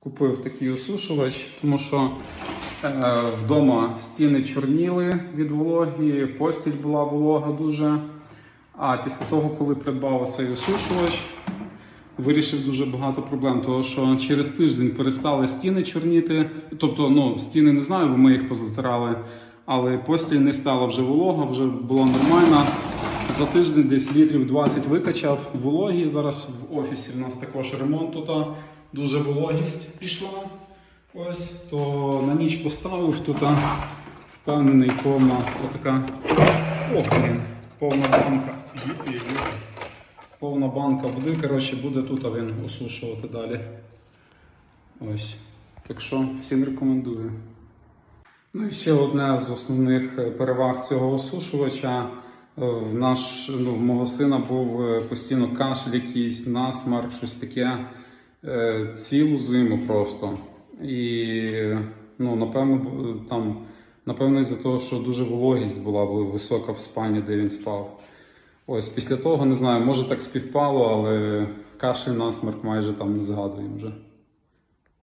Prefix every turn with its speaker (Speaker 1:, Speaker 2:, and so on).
Speaker 1: Купив такий осушувач, тому що е, вдома стіни чорніли від вологи, постіль була волога дуже. А після того, коли придбав цей осушувач, вирішив дуже багато проблем. Тому що через тиждень перестали стіни чорніти. Тобто, ну, стіни не знаю, бо ми їх позатирали, але постіль не стала вже волога, вже була нормальна. За тиждень десь літрів 20 викачав вологі. Зараз в офісі в нас також ремонт тут. Дуже вологість пішла. Ось, то на ніч поставив тут. Впевнений, повна отака. О, блін, повна банка. Повна банка води, коротше, буде тут він осушувати далі. Ось. Так що всім рекомендую. Ну і ще одне з основних е, переваг цього осушувача. В наш, ну, в мого сина був е, постійно кашель якийсь, насмарк, щось таке. Е, Цілу зиму просто. І ну, напевно, там, напевно, із-за того, що дуже вологість була висока в спальні, де він спав. Ось після того не знаю, може так співпало, але кашель насмерк майже там не згадуємо вже.